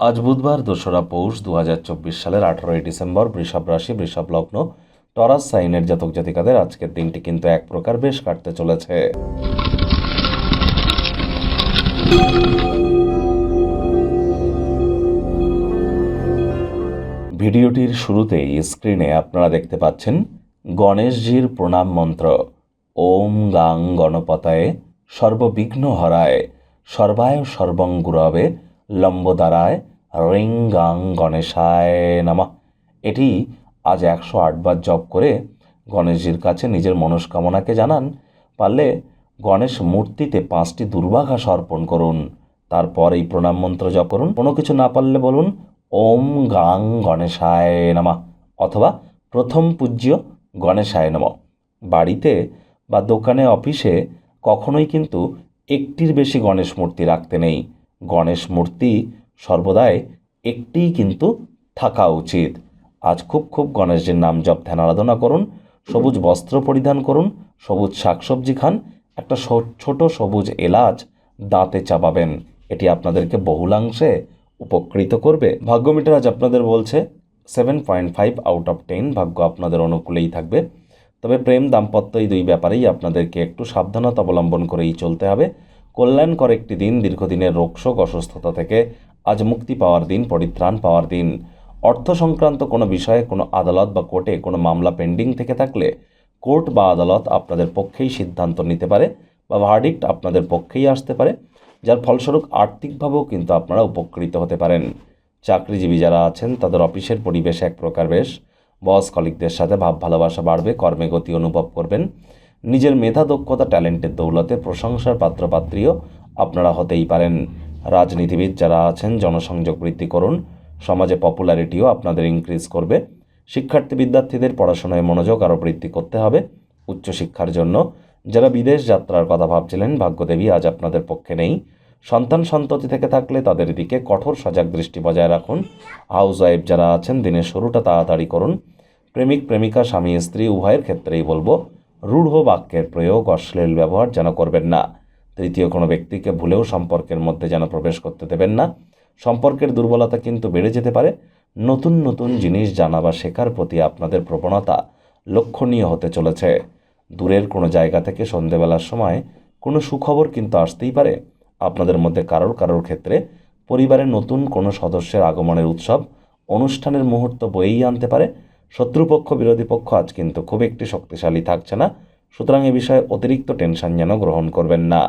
আজ বুধবার দোসরা পৌষ দু হাজার চব্বিশ সালের আঠারোই ডিসেম্বর বৃষভ রাশি, বৃষভ লগ্ন। টরাস সাইনের জাতক জাতিকাদের আজকের দিনটি কিন্তু এক প্রকার বেশ কাটতে চলেছে। ভিডিওটির শুরুতেই স্ক্রিনে আপনারা দেখতে পাচ্ছেন গণেশজির প্রণাম মন্ত্র। ওম গাং গণপতায়ে সর্ববিঘ্ন হরায় সর্বায় সর্বং গুরবে লম্বদারায় রিং গাং গণেশায় নামা। এটি আজ একশো আটবার জপ করে গণেশজির কাছে নিজের মনস্কামনাকে জানান। পারলে গণেশ মূর্তিতে পাঁচটি দুর্বাঘাস অর্পণ করুন। তারপর এই প্রণাম মন্ত্র জপ করুন। কোনো কিছু না পারলে বলুন, ওম গাং গণেশায় নামা অথবা প্রথম পূজ্য গণেশায় নম বাড়িতে বা দোকানে, অফিসে কখনোই কিন্তু একটির বেশি গণেশ মূর্তি রাখতে নেই। গণেশ মূর্তি সর্বদাই একটিই কিন্তু থাকা উচিত। আজ খুব খুব গণেশজির নাম জপ, ধ্যান, আরাধনা করুন, সবুজ বস্ত্র পরিধান করুন, সবুজ শাকসবজি খান, একটা ছোট সবুজ এলাচ দাঁতে চাপাবেন। এটি আপনাদেরকে বহুলাংশে উপকৃত করবে। ভাগ্য মিটার আজ আপনাদের বলছে seven point five out of ten ভাগ্য আপনাদের অনুকূলেই থাকবে। তবে প্রেম, দাম্পত্য এই দুই ব্যাপারেই আপনাদেরকে একটু সাবধানতা অবলম্বন করেই চলতে হবে। কল্যাণকর একটি দিন দীর্ঘদিনের রোগশোক অসুস্থতা থেকে আজ মুক্তি পাওয়ার দিন, পরিত্রাণ পাওয়ার দিন। অর্থ সংক্রান্ত কোনো বিষয়ে কোনো আদালত বা কোর্টে কোনো মামলা পেন্ডিং থেকে থাকলে কোর্ট বা আদালত আপনাদের পক্ষেই সিদ্ধান্ত নিতে পারে বা ভার্ডিক্ট আপনাদের পক্ষেই আসতে পারে, যার ফলস্বরূপ আর্থিকভাবেও কিন্তু আপনারা উপকৃত হতে পারেন। চাকরিজীবী যারা আছেন, তাদের অফিসের পরিবেশ এক প্রকার বেশ। বস কলিকদের সাথে ভাব ভালোবাসা বাড়বে, কর্মে গতি অনুভব করবেন। নিজের মেধা দক্ষতা, ট্যালেন্টের দৌলতে প্রশংসার পাত্রপাত্রীও আপনারা হতেই পারেন। রাজনীতিবিদ যারা আছেন, জনসংযোগ বৃদ্ধি করুন। সমাজে পপুলারিটিও আপনাদের ইনক্রিজ করবে। শিক্ষার্থী বিদ্যার্থীদের পড়াশোনায় মনোযোগ আরও বৃদ্ধি করতে হবে উচ্চশিক্ষার জন্য। যারা বিদেশ যাত্রার কথা ভাবছিলেন, ভাগ্যদেবী আজ আপনাদের পক্ষে নেই। সন্তান সন্ততি থেকে থাকলে তাদের দিকে কঠোর সজাগ দৃষ্টি বজায় রাখুন। হাউস ওয়াইফ যারা আছেন, দিনের শুরুটা তাড়াতাড়ি করুন। প্রেমিক, প্রেমিকা, স্বামী, স্ত্রী, উভয়ের ক্ষেত্রেই বলব রূঢ় বাক্যের প্রয়োগ অশ্লীল ব্যবহার যেন করবেন না। তৃতীয় কোনো ব্যক্তিকে ভুলেও সম্পর্কের মধ্যে যেন প্রবেশ করতে দেবেন না। সম্পর্কের দুর্বলতা কিন্তু বেড়ে যেতে পারে। নতুন নতুন জিনিস জানা বা শেখার প্রতি আপনাদের প্রবণতা লক্ষণীয় হতে চলেছে। দূরের কোনো জায়গা থেকে সন্ধেবেলার সময় কোনো সুখবর কিন্তু আসতেই পারে। আপনাদের মধ্যে কারোর কারোর ক্ষেত্রে পরিবারের নতুন কোনো সদস্যের আগমনের উৎসব, অনুষ্ঠানের মুহূর্ত বয়েই আনতে পারে। শত্রুপক্ষ, বিরোধী পক্ষ আজ কিন্তু খুব একটি শক্তিশালী থাকছে না। সুতরাং এ বিষয়ে অতিরিক্ত টেনশন যেন গ্রহণ করবেন না।